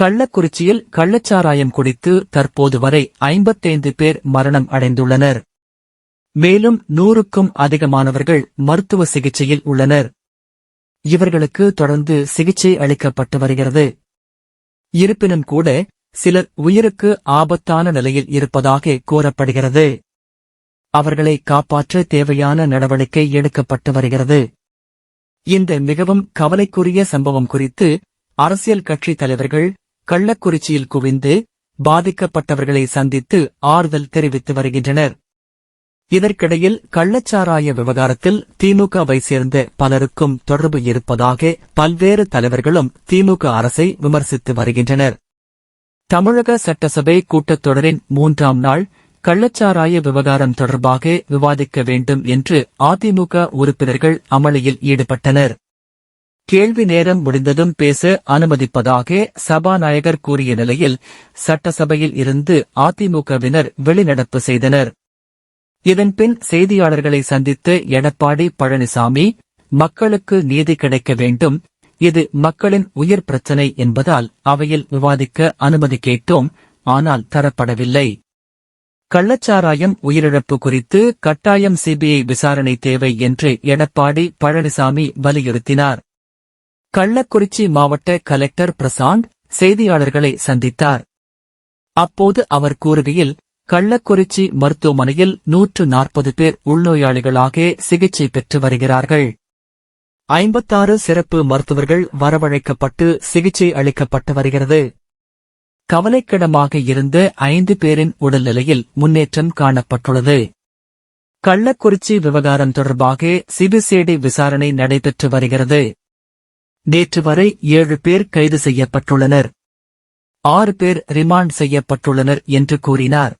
கள்ளக்குறிச்சியில் கள்ளச்சாராயம் குடித்து தற்போது வரை ஐம்பத்தைந்து பேர் மரணம் அடைந்துள்ளனர். மேலும் நூறுக்கும் அதிகமானவர்கள் மருத்துவ சிகிச்சையில் உள்ளனர். இவர்களுக்கு தொடர்ந்து சிகிச்சை அளிக்கப்பட்டு வருகிறது. இருப்பினும் கூட சிலர் உயிருக்கு ஆபத்தான நிலையில் இருப்பதாக கூறப்படுகிறது. அவர்களை காப்பாற்ற தேவையான நடவடிக்கை எடுக்கப்பட்டு வருகிறது. இந்த மிகவும் கவலைக்குரிய சம்பவம் குறித்து அரசியல் கட்சி தலைவர்கள் கள்ளக்குறிச்சியில் குவிந்து பாதிக்கப்பட்டவர்களை சந்தித்து ஆறுதல் தெரிவித்து வருகின்றனர். இதற்கிடையில் கள்ளச்சாராய விவகாரத்தில் திமுகவை சேர்ந்த பலருக்கும் தொடர்பு இருப்பதாக பல்வேறு தலைவர்களும் திமுக அரசை விமர்சித்து வருகின்றனர். தமிழக சட்டசபை கூட்டத்தொடரின் மூன்றாம் நாள் கள்ளச்சாராய விவகாரம் தொடர்பாக விவாதிக்க வேண்டும் என்று அதிமுக உறுப்பினர்கள் அமளியில் ஈடுபட்டனர். கேள்வி நேரம் முடிந்ததும் பேச அனுமதிப்பதாக சபாநாயகர் கூறிய நிலையில் சட்டசபையில் இருந்து அதிமுகவினர் வெளிநடப்பு செய்தனர். இதன்பின் செய்தியாளர்களை சந்தித்த எடப்பாடி பழனிசாமி மக்களுக்கு நீதி கிடைக்க வேண்டும் இது மக்களின் உயிர் பிரச்சினை என்பதால் அவையில் விவாதிக்க அனுமதி கேட்டோம் ஆனால் தரப்படவில்லை. கள்ளச்சாராயம் உயிரிழப்பு குறித்து கட்டாயம் சிபிஐ விசாரணை தேவை என்று எடப்பாடி பழனிசாமி வலியுறுத்தினார். கள்ளக்குறிச்சி மாவட்ட கலெக்டர் பிரசாந்த் செய்தியாளர்களை சந்தித்தார். அப்போது அவர் கூறுகையில் கள்ளக்குறிச்சி மருத்துவமனையில் நூற்று நாற்பது பேர் உள்நோயாளிகளாக சிகிச்சை பெற்று வருகிறார்கள். ஐம்பத்தாறு சிறப்பு மருத்துவர்கள் வரவழைக்கப்பட்டு சிகிச்சை அளிக்கப்பட்டு வருகிறது. கவலைக்கிடமாக இருந்த ஐந்து பேரின் உடல்நிலையில் முன்னேற்றம் காணப்பட்டுள்ளது. கள்ளக்குறிச்சி விவகாரம் தொடர்பாக சிபிசிஐடி விசாரணை நடைபெற்று வருகிறது. நேற்று வரை ஏழு பேர் கைது செய்யப்பட்டுள்ளனர். ஆறு பேர் ரிமாண்ட் செய்யப்பட்டுள்ளனர் என்று கூறினார்.